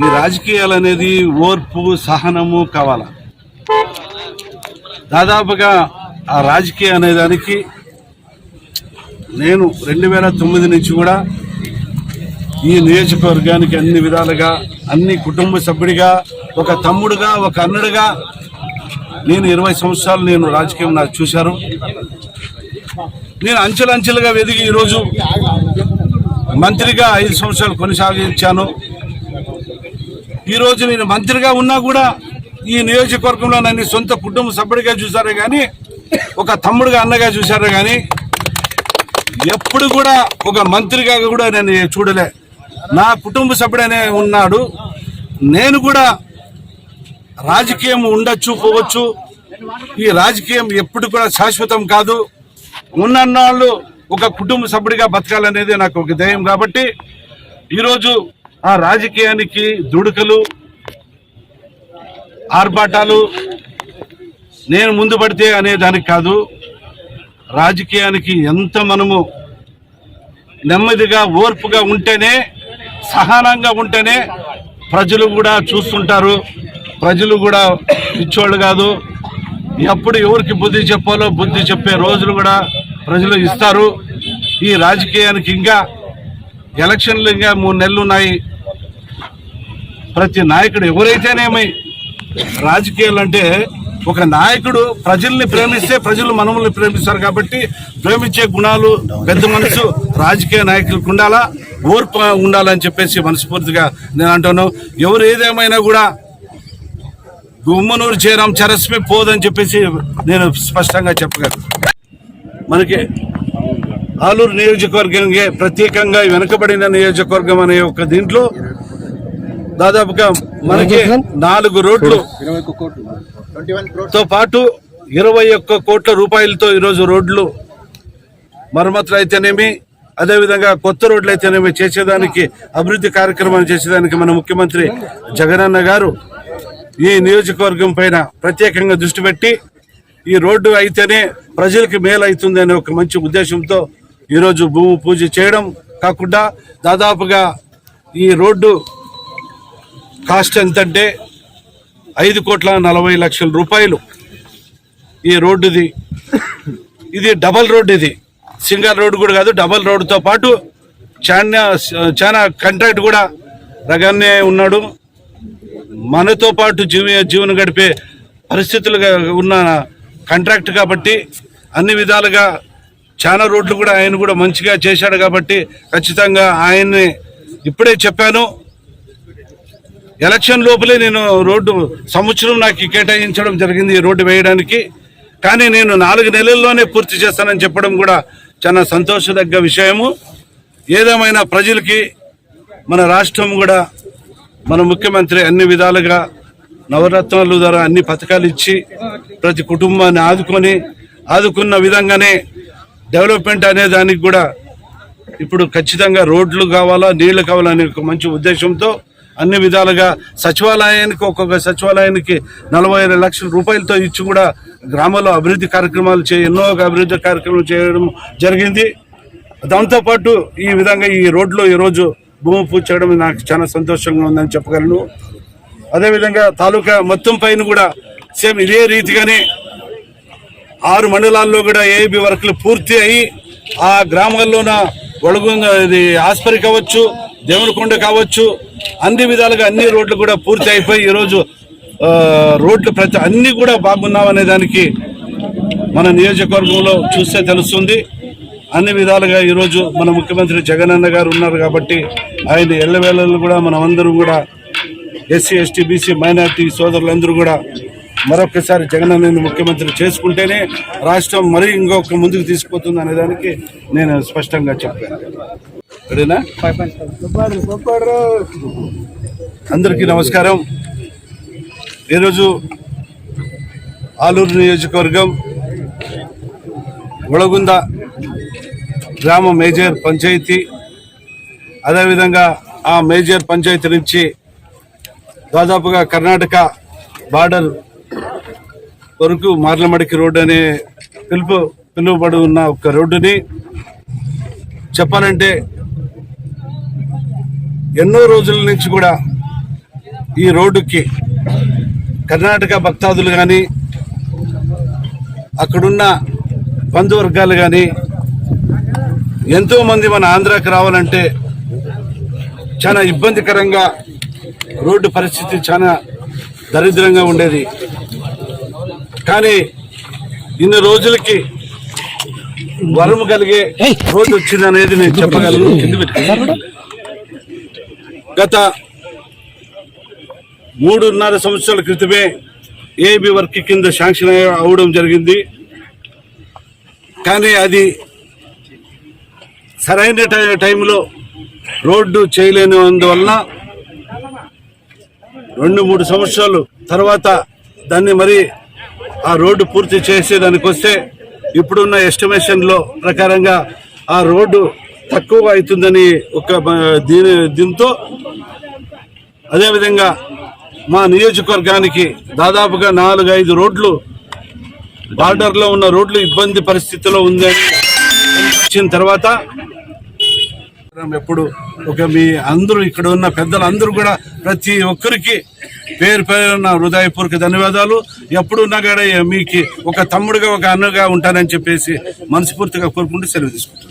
ఈ రాజకీయాలు అనేది ఓర్పు సహనము కావాల? దాదాపుగా ఆ రాజకీయం అనేదానికి నేను రెండు వేల తొమ్మిది నుంచి కూడా ఈ నియోజకవర్గానికి అన్ని విధాలుగా అన్ని కుటుంబ సభ్యుడిగా ఒక తమ్ముడుగా ఒక అన్నుడుగా నేను ఇరవై సంవత్సరాలు నేను రాజకీయం నాకు చూశారు. నేను అంచెలంచెలుగా వెదిగి ఈరోజు మంత్రిగా ఐదు సంవత్సరాలు కొనసాగించాను. ఈరోజు నేను మంత్రిగా ఉన్నా కూడా ఈ నియోజకవర్గంలో నన్ను సొంత కుటుంబ సభ్యుడిగా చూశారే కానీ ఒక తమ్ముడుగా అన్నగా చూశారే కానీ ఎప్పుడు కూడా ఒక మంత్రిగా కూడా నేను చూడలే. నా కుటుంబ సభ్యుడనే ఉన్నాడు. నేను కూడా రాజకీయం ఉండొచ్చు పోవచ్చు. ఈ రాజకీయం ఎప్పుడు కూడా శాశ్వతం కాదు. ఉన్నన్నాళ్ళు ఒక కుటుంబ సభ్యుడిగా బతకాలనేది నాకు ఒక ధ్యేయం కాబట్టి ఈరోజు ఆ రాజకీయానికి దుడుకలు ఆర్భాటాలు నేను ముందు పడితే అనే దానికి కాదు. రాజకీయానికి ఎంత మనము నెమ్మదిగా ఓర్పుగా ఉంటేనే సహనంగా ఉంటేనే ప్రజలు కూడా చూస్తుంటారు. ప్రజలు కూడా ఇచ్చోళ్ళు కాదు. ఎప్పుడు ఎవరికి బుద్ధి చెప్పాలో బుద్ధి చెప్పే రోజులు కూడా ప్రజలు ఇస్తారు. ఈ రాజకీయానికి ఇంకా ఎలక్షన్లు ఇంకా మూడు నెలలు ఉన్నాయి. ప్రతి నాయకుడు ఎవరైతేనేమి రాజకీయాలు అంటే ఒక నాయకుడు ప్రజల్ని ప్రేమిస్తే ప్రజలు మనముల్ని ప్రేమిస్తారు కాబట్టి ప్రేమించే గుణాలు పెద్ద మనసు రాజకీయ నాయకులకు ఉండాలా ఓర్పు ఉండాలని చెప్పేసి మనస్ఫూర్తిగా నేను అంటాను. ఎవరు ఏదేమైనా కూడా గుమ్మనూరు చేరాం చరస్మి పోదని చెప్పేసి నేను స్పష్టంగా చెప్పగలను. మనకి ఆలూరు నియోజకవర్గంగా ప్రత్యేకంగా వెనుకబడిన నియోజకవర్గం అనే ఒక దీంట్లో దాదాపుగా మనకి నాలుగు రోడ్లు తో పాటు ఇరవై ఒక్క కోట్ల రూపాయలతో ఈరోజు రోడ్లు మరమ్మతులు అయితేనేమి అదేవిధంగా కొత్త రోడ్లు అయితేనేమి చేసేదానికి అభివృద్ధి కార్యక్రమాలు చేసేదానికి మన ముఖ్యమంత్రి జగనన్న గారు ఈ నియోజకవర్గం పైన ప్రత్యేకంగా దృష్టి పెట్టి ఈ రోడ్డు అయితేనే ప్రజలకి మేలు అవుతుంది అనే ఒక మంచి ఉద్దేశంతో ఈరోజు భూమి పూజ చేయడం కాకుండా దాదాపుగా ఈ రోడ్డు కాస్ట్ ఎంతంటే ఐదు కోట్ల నలభై లక్షల రూపాయలు ఈ రోడ్డుది. ఇది డబల్ రోడ్ ఇది. సింగల్ రోడ్ కూడా కాదు డబల్ రోడ్డుతో పాటు చాలా చాలా కాంట్రాక్ట్ కూడా రగానే ఉన్నాడు. మనతో పాటు జీవ జీవనం గడిపే పరిస్థితులుగా ఉన్న కాంట్రాక్ట్ కాబట్టి అన్ని విధాలుగా చాలా రోడ్లు కూడా ఆయన కూడా మంచిగా చేశాడు కాబట్టి ఖచ్చితంగా ఆయన్ని ఇప్పుడే చెప్పాను. ఎలక్షన్ లోపలే నేను రోడ్డు సంవత్సరం నాకు కేటాయించడం జరిగింది ఈ రోడ్డు వేయడానికి. కానీ నేను నాలుగు నెలల్లోనే పూర్తి చేస్తానని చెప్పడం కూడా చాలా సంతోషదగ్గ విషయము. ఏదేమైనా ప్రజలకి మన రాష్ట్రం కూడా మన ముఖ్యమంత్రి అన్ని విధాలుగా నవరత్నాలు ద్వారా అన్ని పథకాలు ఇచ్చి ప్రతి కుటుంబాన్ని ఆదుకొని ఆదుకున్న విధంగానే డెవలప్మెంట్ అనే దానికి కూడా ఇప్పుడు ఖచ్చితంగా రోడ్లు కావాలా నీళ్ళు కావాలనే ఒక మంచి ఉద్దేశంతో అన్ని విధాలుగా సచివాలయానికి ఒక్కొక్క సచివాలయానికి నలభై ఐదు లక్షల రూపాయలతో ఇచ్చి కూడా గ్రామంలో అభివృద్ధి కార్యక్రమాలు చే ఎన్నో అభివృద్ధి కార్యక్రమాలు చేయడం జరిగింది. దాంతోపాటు ఈ విధంగా ఈ రోడ్లో ఈరోజు భూమి పూజ చేయడం నాకు చాలా సంతోషంగా ఉందని చెప్పగలను. అదేవిధంగా తాలూకా మొత్తం పైన కూడా సేమ్ ఇదే రీతిగానే ఆరు మండలాల్లో కూడా ఏబి వర్క్లు పూర్తి అయ్యి ఆ గ్రామాల్లోన ఒడుగుంగ ఇది ఆస్పరి కావచ్చు దేవునికొండ కావచ్చు అన్ని విధాలుగా అన్ని రోడ్లు కూడా పూర్తి అయిపోయి ఈరోజు రోడ్లు ప్రతి అన్నీ కూడా బాగున్నామనే దానికి మన నియోజకవర్గంలో చూస్తే తెలుస్తుంది. అన్ని విధాలుగా ఈరోజు మన ముఖ్యమంత్రి జగనన్న గారు ఉన్నారు కాబట్టి ఆయన ఎల్లవేళలు కూడా మనం అందరం కూడా ఎస్సీ ఎస్టీ బీసీ మైనార్టీ సోదరులందరూ కూడా మరొకసారి జగనన్నని ముఖ్యమంత్రి చేసుకుంటేనే రాష్ట్రం మరీ ఇంకొక ముందుకు తీసుకుపోతుంది అనే దానికి నేను స్పష్టంగా చెప్పాను. అందరికీ నమస్కారం. ఈరోజు ఆలూరు నియోజకవర్గం ఒళగుంద గ్రామ మేజర్ పంచాయతీ. అదేవిధంగా ఆ మేజర్ పంచాయతీ నుంచి దాదాపుగా కర్ణాటక బార్డర్ వరకు మార్లమడికి రోడ్డు అనే పిలుపు పిలువబడి ఉన్న ఒక రోడ్డుని చెప్పాలంటే ఎన్నో రోజుల నుంచి కూడా ఈ రోడ్డుకి కర్ణాటక భక్తాదులు కానీ అక్కడున్న బంధువర్గాలు కానీ ఎంతోమంది మన ఆంధ్రాకి రావాలంటే చాలా ఇబ్బందికరంగా రోడ్డు పరిస్థితి చాలా దరిద్రంగా ఉండేది. కానీ ఇన్ని రోజులకి వరము కలిగే రోజు వచ్చింది అనేది నేను చెప్పగలను. గత మూడున్నర సంవత్సరాల క్రితమే ఏబి వర్క్ కింద శాంక్షన్ అవడం జరిగింది. కానీ అది సరైన టై- టైంలో రోడ్డు చేయలేనందువలన రెండు మూడు సంవత్సరాలు తర్వాత దాన్ని మరి ఆ రోడ్డు పూర్తి చేసేదానికి వస్తే ఇప్పుడున్న ఎస్టిమేషన్లో ప్రకారంగా ఆ రోడ్డు తక్కువ అవుతుందని ఒక దీని దీంతో అదేవిధంగా మా నియోజకవర్గానికి దాదాపుగా నాలుగు ఐదు రోడ్లు బార్డర్లో ఉన్న రోడ్లు ఇబ్బంది పరిస్థితిలో ఉందని వచ్చిన తర్వాత ఎప్పుడు ఒక మీ అందరూ ఇక్కడ ఉన్న పెద్దలందరూ కూడా ప్రతి ఒక్కరికి పేరు పేరున్న హృదయపూర్వక ధన్యవాదాలు. ఎప్పుడున్నా కూడా మీకు ఒక తమ్ముడుగా ఒక అన్నగా ఉంటానని చెప్పేసి మనస్ఫూర్తిగా కోరుకుంటూ సెలవు తీసుకుంటాను